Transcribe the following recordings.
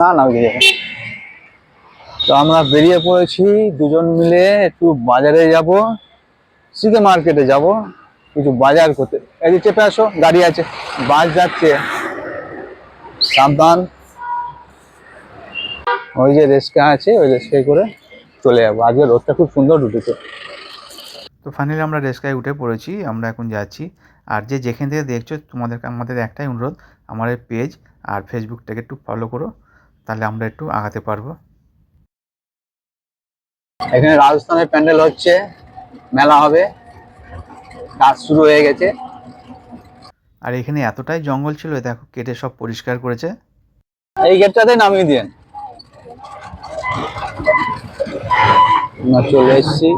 না না যাবে। তো আমরা বেরিয়ে পড়েছি, দুজন মিলে একটু বাজারে যাব সিকে মার্কেটে যাব, কিছু বাজার করতে। এই চেপে আসো, গাড়ি আছে, বাস যাচ্ছে। সাবধান। ওই যে রেস্কা আছে, ওই রেস্কায় করে চলে যাব। আজকে রোদটা খুব সুন্দর উঠেছে। তো ফাইনালি আমরা রেস্কায় উঠে পড়েছি, আমরা এখন যাচ্ছি। আর যে যেখান থেকে দেখছ তোমাদের আমাদের একটাই অনুরোধ, আমার পেজ আর ফেসবুকটাকে একটু ফলো করো। তাহলে আমরা একটু আগাতে পারব। এখানে রাজস্থানের প্যান্ডেল হচ্ছে মেলা হবে কাজ শুরু হয়ে গেছে। আর এখানে এতটাই জঙ্গল ছিল দেখো কেটে সব পরিষ্কার করেছে। এই গেটটাতে নামিয়ে দিন। আমরা চলে এসেছি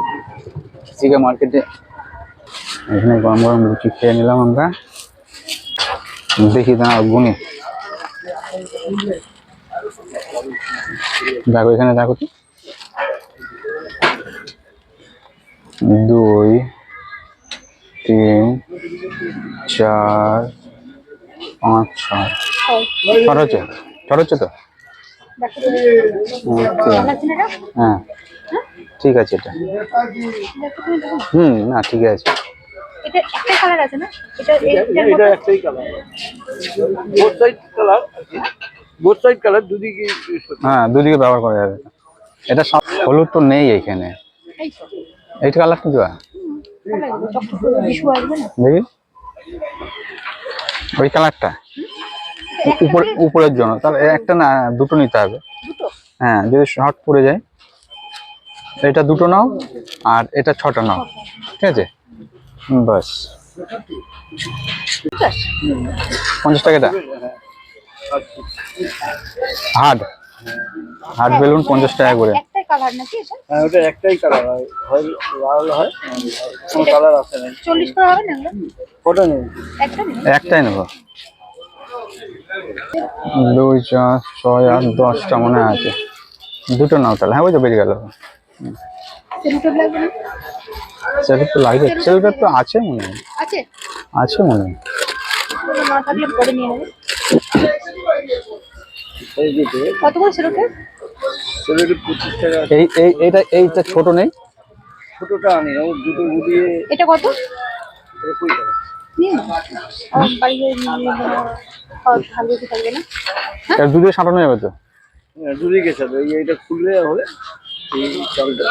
চিকা মার্কেটে। এখানে গরম গরম লুচি খেয়ে নিলাম আমরা। দেখি দাঁড়া গুনি। দেখো এখানে দেখো তো। দুই তিন চার পাঁচ ছয়। ছড় হচ্ছে? তো. হ্যাঁ ঠিক আছে এটা। হুম না ঠিক আছে। এটা একটা কালার আছে না? এটা এটা একটাই colour both side colour both side colour দুদিকে হ্যাঁ দুদিকে ব্যবহার করা যাবে। এটা সব হলুদ তো নেই এখানে এই এইটা কালার কি দেওয়া? ভালো লাগবে চকচক বিশু আসবে না দেখি। ওই কালারটা উপরে উপরের জন্য। তাহলে একটা না দুটো নিতে হবে। হ্যাঁ যদি শর্ট পড়ে যায়। এটা দুটো নাও আর এটা ছটা নাও। ঠিক আছে? বাস পঞ্চাশ টাকাটা? হার্ড। হার্ড বেলুন পঞ্চাশ টাকা করে। একটাই কালার নাকি এটা? হ্যাঁ ওটা একটাই কালার হয়। হয় লাল হয় কোনো কালার আসে না। চল্লিশ করে হবে না ওটা নেই একটা নেই একটাই নেব। দুই চার ছয় আট দশটা মনে হয় আছে। দুটো নাও তাহলে। হ্যাঁ ওই তো বেরিয়ে গেল। সেলফ তো লাগবে। তো আছে মনে হয়। আছে? আছে মনে হয়। কত করে এই এই এইটা এইটা ছোট নেই? ছোটোটা আনি ও দুটো গুলিয়ে এটা কত? এটা এটা দুধে সাঁটানো যাবে তো? হ্যাঁ, এই এইটা খুললে হবে এই চালটা।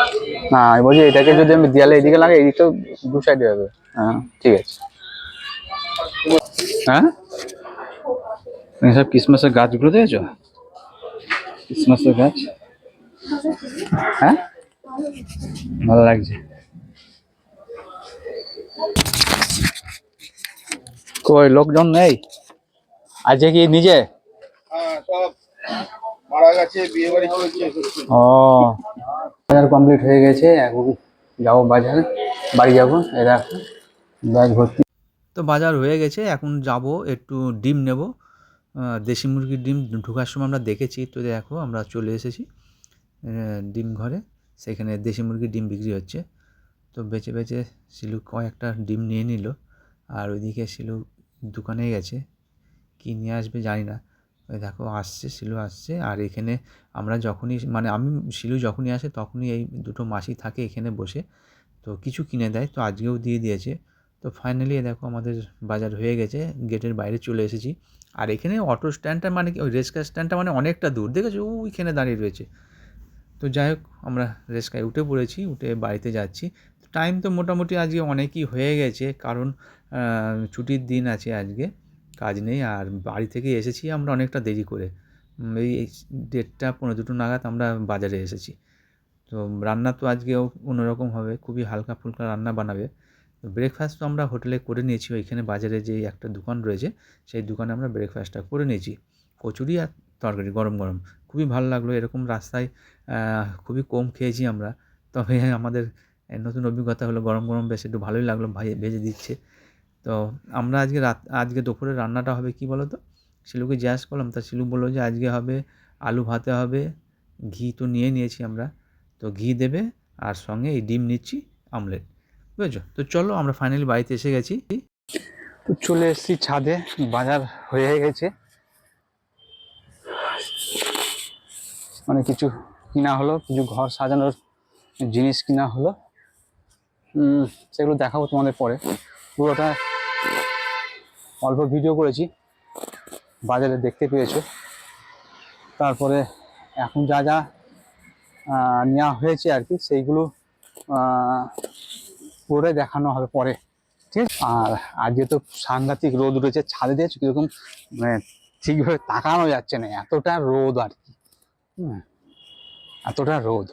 না আমি বলছি এটাকে যদি আমি দেয়ালে এদিকে লাগাই এদিকটাও দু সাইডে হবে। হ্যাঁ ঠিক আছে। হ্যাঁ? সব ক্রিসমাসের গাছগুলো দেখেছ? ক্রিসমাসের গাছ? হ্যাঁ? ভালো লাগছে। কই লোকজন নেই? আজকে কি নিজে? হ্যাঁ সব মারা গেছে বিয়ে বাড়ি চলছে। ও। বাজার কমপ্লিট হয়ে গেছে এখন যাব বাজারে। বাড়ি যাব এই দেখো ব্যাগ ভর্তি। তো বাজার হয়ে গেছে এখন যাব একটু ডিম নেব। দেশি মুরগির ডিম ঢোকার সময় আমরা দেখেছি। তো দেখো, আমরা চলে এসেছি ডিম ঘরে। সেখানে দেশি মুরগির ডিম বিক্রি হচ্ছে। তো বেছে বেছে শিলু কয়েকটা ডিম নিয়ে নিল। আর ওইদিকে শিলু দোকানে গেছে। কী নিয়ে আসবে জানি না। ওই দেখো, আসছে, শিলু আসছে। আর এখানে আমরা যখনই মানে আমি, শিলু যখনই আসে তখনই এই দুটো মাসি থাকে এখানে বসে। তো কিছু কিনে দেয়। তো আজকেও দিয়ে দিয়েছে। তো ফাইনালি দেখো আমাদের বাজার হয়ে গেছে গেটের বাইরে চলে এসেছি। আর এখানে অটো স্ট্যান্ডটা মানে কি? ওই রেসকা স্ট্যান্ডটা মানে অনেকটা দূর। দেখেছ? ওইখানে দাঁড়িয়ে রয়েছে। তো যাই হোক, আমরা রেসকায় উঠে পড়েছি, উঠে বাড়িতে যাচ্ছি। টাইম তো মোটামুটি আজকে অনেকই হয়ে গেছে, কারণ ছুটির দিন আছে আজকে, কাজ নেই। আর বাড়ি থেকে এসেছি আমরা অনেকটা দেরি করে। এই দেড়টা পনেরো দুটো নাগাদ আমরা বাজারে এসেছি। তো রান্না তো আজকেও অন্যরকম হবে, খুবই হালকা ফুলকা রান্না বানাবে। ব্রেকফাস্ট তো আমরা হোটেলে করে নিয়েছি, ওইখানে বাজারে যে একটা দোকান রয়েছে, সেই দোকানে আমরা ব্রেকফাস্টটা করে নিয়েছি। কচুরি আর তরকারি, গরম গরম। খুবই ভালো লাগল, এরকম রাস্তায় খুবই কম খেয়েছি আমরা। তবে আমাদের নতুন অভিজ্ঞতা হলো, গরম গরম বেশ একটু ভালোই লাগল, ভাই, ভেজে দিচ্ছে। তো আমরা আজকে রাত, আজকে দুপুরে রান্নাটা হবে কি বলো তো শিলুকে জিজ্ঞাসা করলাম, তা শিলু বলল যে আজকে হবে আলু ভাতে হবে, ঘি তো নিয়ে নিয়েছি আমরা। তো ঘি দেবে, আর সঙ্গে এই ডিম নিচ্ছি, আমলেট। বুঝেছ? তো চলো আমরা ফাইনালি বাড়িতে এসে গেছি। তো চলে এসেছি ছাদে, বাজার হয়ে গেছে। মানে কিছু কিনা হলো, কিছু ঘর সাজানোর জিনিস কিনা হলো। সেগুলো দেখাবো তোমাদের পরে। পুরোটা অল্প ভিডিও করেছি, বাজারে দেখতে পেয়েছ। তারপরে এখন যা যা নেওয়া হয়েছে আর কি, সেইগুলো পুরোটাই দেখানো হবে পরে, ঠিক আছে? আর আজকে তো সাংঘাতিক রোদ উঠেছে, ছাদে দিয়েছে কীরকম মানে ঠিকভাবে তাকানো যাচ্ছে না, এতটা রোদ আর কি এতটা রোদ।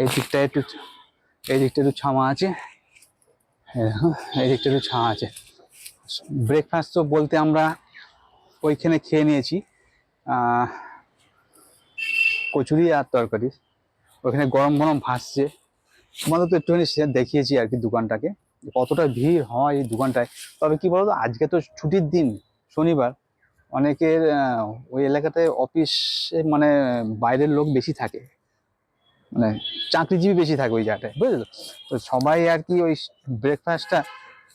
এই দিকটা একটু, এই দিকটা একটু ছামা আছে, এই দিকটা একটু ছামা আছে। ব্রেকফাস্ট তো বলতে আমরা ওইখানে খেয়ে নিয়েছি কচুরি আর তরকারি, ওইখানে গরম গরম ভাসছে। তোমাদের তো একটুখানি দেখিয়েছি আর কি দোকানটাকে কতটা ভিড় হয় এই দোকানটায়। তবে কি বলতো, আজকে তো ছুটির দিন, শনিবার। অনেকের ওই এলাকাতে অফিসে মানে বাইরের লোক বেশি থাকে। মানে চাকরিজীবী বেশি থাকে ওই জায়গাটায়। বুঝলো? তো সবাই আর কি ওই ব্রেকফাস্টটা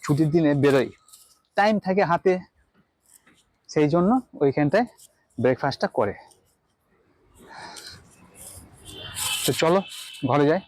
ছুটির দিনে বেরোয়। টাইম থাকে হাতে। সেই জন্য ওইখানটায় ব্রেকফাস্টটা করে। তো চলো, ঘরে যাই।